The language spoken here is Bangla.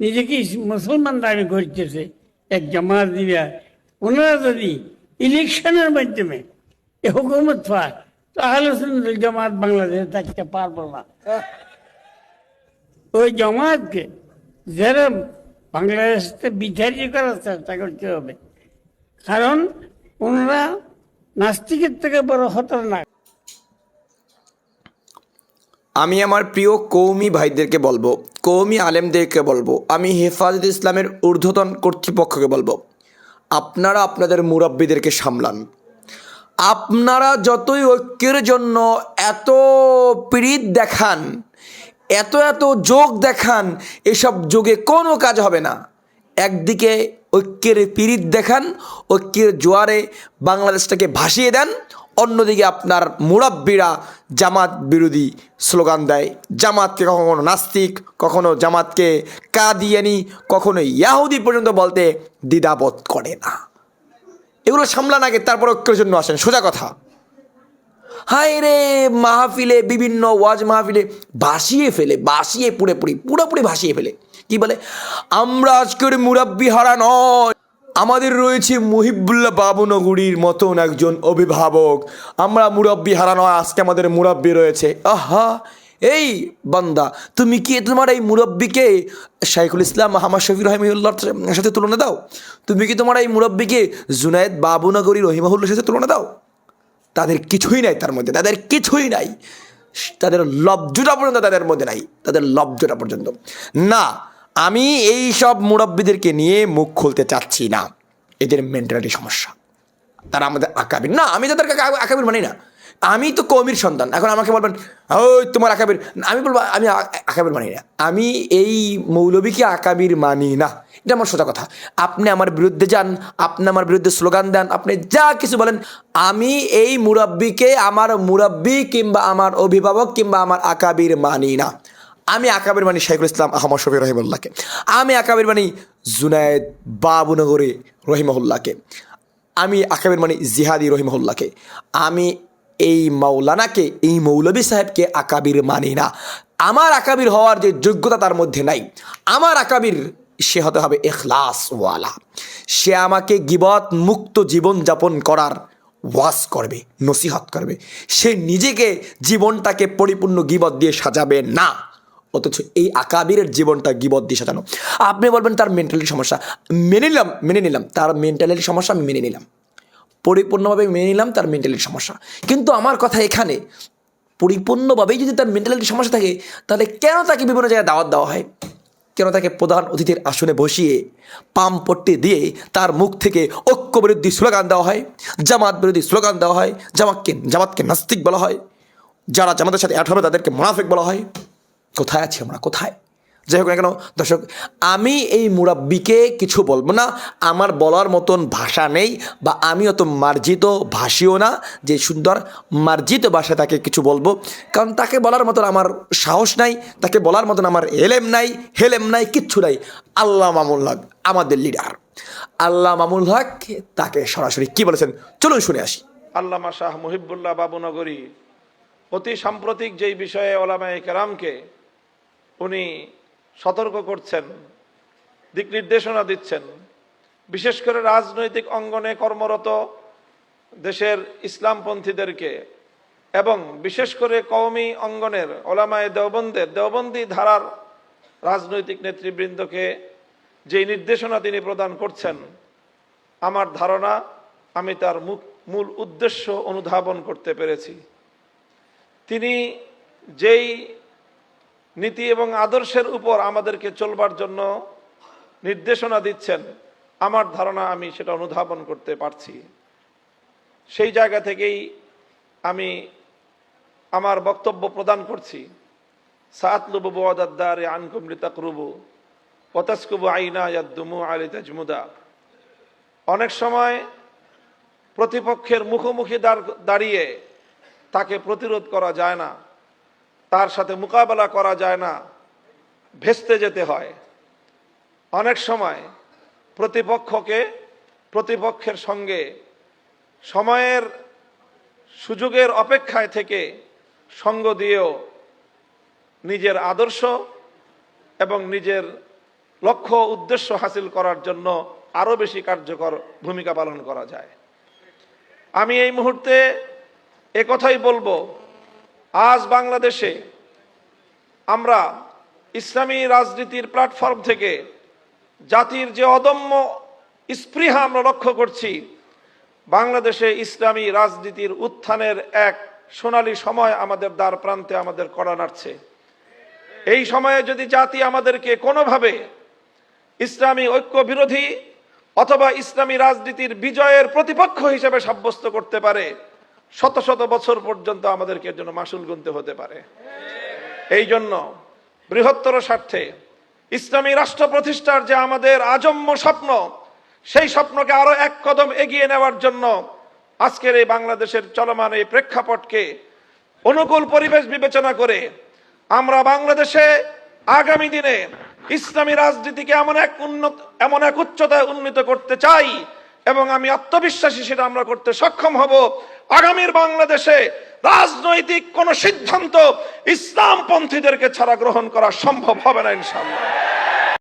নিজেকে মুসলমান দাবি করতেছে, এক জামাত দিবা। ওনারা যদি ইলেকশনের মাধ্যমে এ হুকুমত পায় তাহলে জামাত বাংলাদেশে থাকতে পারব না। ওই জামাতকে যারা বাংলাদেশে বিচারিত করার চেষ্টা করতে হবে, কারণ ওনারা নাস্তিকের থেকে বড় খতরনাক। আমি আমার প্রিয় কৌমি ভাইদেরকে বলব কৌমি আলেমদেরকে বলব, আমি হেফাজত ইসলামের ঊর্ধ্বতন কর্তৃপক্ষকে বলব, আপনারা আপনাদের মুরব্বীদেরকে সামলান। আপনারা যতই ঐক্যের জন্য এত পীড়িত দেখান, এত এত যোগ দেখান, এসব যোগে কোনো কাজ হবে না। একদিকে ঐক্যের পীড়িত দেখান, ঐক্যের জোয়ারে বাংলাদেশটাকে ভাসিয়ে দেন অন্যদিকে আপনার মুরব্বীরা জামাত বিরোধী স্লোগান দেয়। জামাতকে কখনো নাস্তিক, কখনো জামাতকে কাদিয়ানি, কখনো ইয়াহুদি পর্যন্ত বলতে দ্বিধাবোধ করে না। এগুলো সামলান আগে, তারপর ঐক্যের জন্য আসেন। সোজা কথা। হায় রে মাহফিলে, বিভিন্ন ওয়াজ মাহফিলে ভাসিয়ে ফেলে, ভাসিয়ে পুরোপুরি পুরোপুরি ভাসিয়ে ফেলে। কি বলে? আমরা আজকের মুরাব্বি হারা নয়। আমাদের রয়েছে মুহিবুল্লাহ বাবুনগরীর মতন একজন অভিভাবক। আমরা মুরব্বী হারা নয়, আজকে আমাদের মুরব্বী রয়েছে। আহা, এই বান্দা, তুমি কি তোমার এই মুরব্বীকে শাইখুল ইসলাম মাহমদ শফি রহমিউল্লাহর সাথে তুলনা দাও? তুমি কি তোমার এই মুরব্বীকে জুনায়েদ বাবুনগরী রহিমাহুল্লার সাথে তুলনা দাও? তাদের কিছুই নাই তার মধ্যে, তাদের কিছুই নাই। তাদের লব্জটা পর্যন্ত তাদের মধ্যে নাই, তাদের লব্জটা পর্যন্ত। না আমি এই সব মুরব্বীদেরকে নিয়ে মুখ খুলতে চাচ্ছি না। এদের মেন্টালিটি সমস্যা। তারা আমাদের আকাবির। না, আমি তাদেরকে আকা- আকাবির মানি না। আমি তো কৌমির সন্তান। এখন আমাকে বলবেন, ওই তোমার আকাবির। আমি বলব, আমি আকাবির মানি না। আমি এই মৌলবীকে আকাবির মানি না। এটা আমার সোজা কথা। আপনি আমার বিরুদ্ধে যান, আপনি আমার বিরুদ্ধে স্লোগান দেন, আপনি যা কিছু বলেন, আমি এই মুরব্বীকে, আমার মুরব্বী কিংবা আমার অভিভাবক কিংবা আমার আকাবির মানি না। আমি আকাবির মানি শাইখুল ইসলাম আহমদ শফি রহিমুল্লাহকে। আমি আকাবির মানি জুনায়েদ বাবুনগরে রহিমহুল্লাহকে। আমি আকাবের মানি জিহাদি রহিমহুল্লাহকে। আমি এই মাওলানাকে, এই মৌলবী সাহেবকে আকাবির মানি না। আমার আকাবির হওয়ার যে যোগ্যতা তার মধ্যে নাই। আমার আকাবির, সে হতে হবে এখলাস ওয়ালা সে আমাকে গিবত মুক্ত জীবন যাপন করার ওয়াজ করবে, নসিহত করবে। সে নিজেকে জীবনটাকে পরিপূর্ণ গিবত দিয়ে সাজাবে না। অথচ এই আকাবিরের জীবনটা গিবত দিয়ে সাজানো আপনি বলবেন তার মেন্টালিটি সমস্যা। মেনে নিলাম মেনে নিলাম। তার মেন্টালিটি সমস্যা আমি মেনে নিলাম। পরিপূর্ণভাবে মেনে নিলাম তার মেন্টালিটি সমস্যা। কিন্তু আমার কথা এখানে, পরিপূর্ণভাবেই যদি তার মেন্টালিটি সমস্যা থাকে, তাহলে কেন তাকে বিভিন্ন জায়গায় দাওয়াত দেওয়া হয়? কেন তাকে প্রধান অতিথির আসনে বসিয়ে পাম পট্টি দিয়ে তার মুখ থেকে ঐক্য বিরোধী স্লোগান দেওয়া হয়? জামাত বিরোধী স্লোগান দেওয়া হয়? জামাতকে জামাতকে নাস্তিক বলা হয়? যারা জামাতের সাথে অ্যাড হবে তাদেরকে মোনাফেক বলা হয়? কোথায় আছি আমরা? কোথায়? যাই হোক না কেন, দর্শক, আমি এই মুরাব্বিকে কিছু বলব না। আমার বলার মতন ভাষা নেই বা আমি অত মার্জিত ভাষীও না যে সুন্দর মার্জিত ভাষায় তাকে কিছু বলব। কারণ তাকে বলার মতন আমার সাহস নাই, তাকে বলার মতন আমার এলেম নাই, হেলেম নাই, কিচ্ছু নাই। আল্লাহ মামুল হক, আমাদের লিডার। আল্লাহ মামুল হক, তাকে সরাসরি কি বলেছেন? চলুন শুনে আসি। আল্লামা শাহ মুহিবুল্লাহ বাবুনগরী অতি সাম্প্রতিক যেই বিষয়ে ওলামায়ে কেরামকে উনি সতর্ক করছেন, দিক নির্দেশনা দিচ্ছেন। বিশেষ করে রাজনৈতিক অঙ্গনে কর্মরত দেশের ইসলামপন্থীদেরকে এবং বিশেষ করে কওমি অঙ্গনের ওলামায় দেওবন্দের, দেওবন্দি ধারার রাজনৈতিক নেতৃবৃন্দকে যেই নির্দেশনা তিনি প্রদান করছেন, আমার ধারণা আমি তার মূল উদ্দেশ্য অনুধাবন করতে পেরেছি। তিনি যেই নীতি এবং আদর্শের উপর আমাদেরকে চলবার জন্য নির্দেশনা দিচ্ছেন। আমার ধারণা আমি সেটা অনুধাবন করতে পারছি। সেই জায়গা থেকেই আমি আমার বক্তব্য প্রদান করছি। সাতলুবু বদাদ্দারে আনকুমৃতা করুবু পতাসকুবু আইনা ইয়াদ্দুমু তাজমুদা। অনেক সময় প্রতিপক্ষের মুখোমুখি দাঁড়- দাঁড়িয়ে তাকে প্রতিরোধ করা যায় না। তার সাথে মোকাবেলা করা যায় না, ভেস্তে যেতে হয়। অনেক সময় প্রতিপক্ষকে প্রতিপক্ষের সঙ্গে সময়ের সুযোগের অপেক্ষায় থেকে সঙ্গ দিয়েও নিজের আদর্শ এবং নিজের লক্ষ্য উদ্দেশ্য হাসিল করার জন্য আরও বেশি কার্যকর ভূমিকা পালন করা যায়। আমি এই মুহূর্তে এ কথাই বলব আজ বাংলাদেশে আমরা ইসলামী রাজনীতির প্ল্যাটফর্ম থেকে জাতির যে অদম্য স্পৃহা আমরা লক্ষ্য করছি, বাংলাদেশে ইসলামী রাজনীতির উত্থানের এক সোনালি সময় আমাদের দ্বার প্রান্তে আমাদের করা নাড়ছে। এই সময়ে যদি জাতি আমাদেরকে কোনোভাবে ইসলামী ঐক্য বিরোধী অথবা ইসলামী রাজনীতির বিজয়ের প্রতিপক্ষ হিসেবে সাব্যস্ত করতে পারে শত শত বছর পর্যন্ত আমাদেরকে জন্য মাসুল গুনতে হতে পারে। এই জন্য বৃহত্তর স্বার্থে ইসলামী রাষ্ট্র প্রতিষ্ঠার যে আমাদের আজম্য স্বপ্ন, সেই স্বপ্নকে আরও এক কদম এগিয়ে নেওয়ার জন্য আজকের এই বাংলাদেশের চলমান এই প্রেক্ষাপটকে অনুকূল পরিবেশ বিবেচনা করে আমরা বাংলাদেশে আগামী দিনে ইসলামী রাজনীতিকে এমন এক উন্নত, এমন এক উচ্চতায় উন্নীত করতে চাই এবং আমি আত্মবিশ্বাসী সেটা আমরা করতে সক্ষম হব। আগামীর বাংলাদেশে রাজনৈতিক কোন সিদ্ধান্ত ইসলামপন্থীদেরকে ছাড়া গ্রহণ করা সম্ভব হবে না ইনশাল্লাহ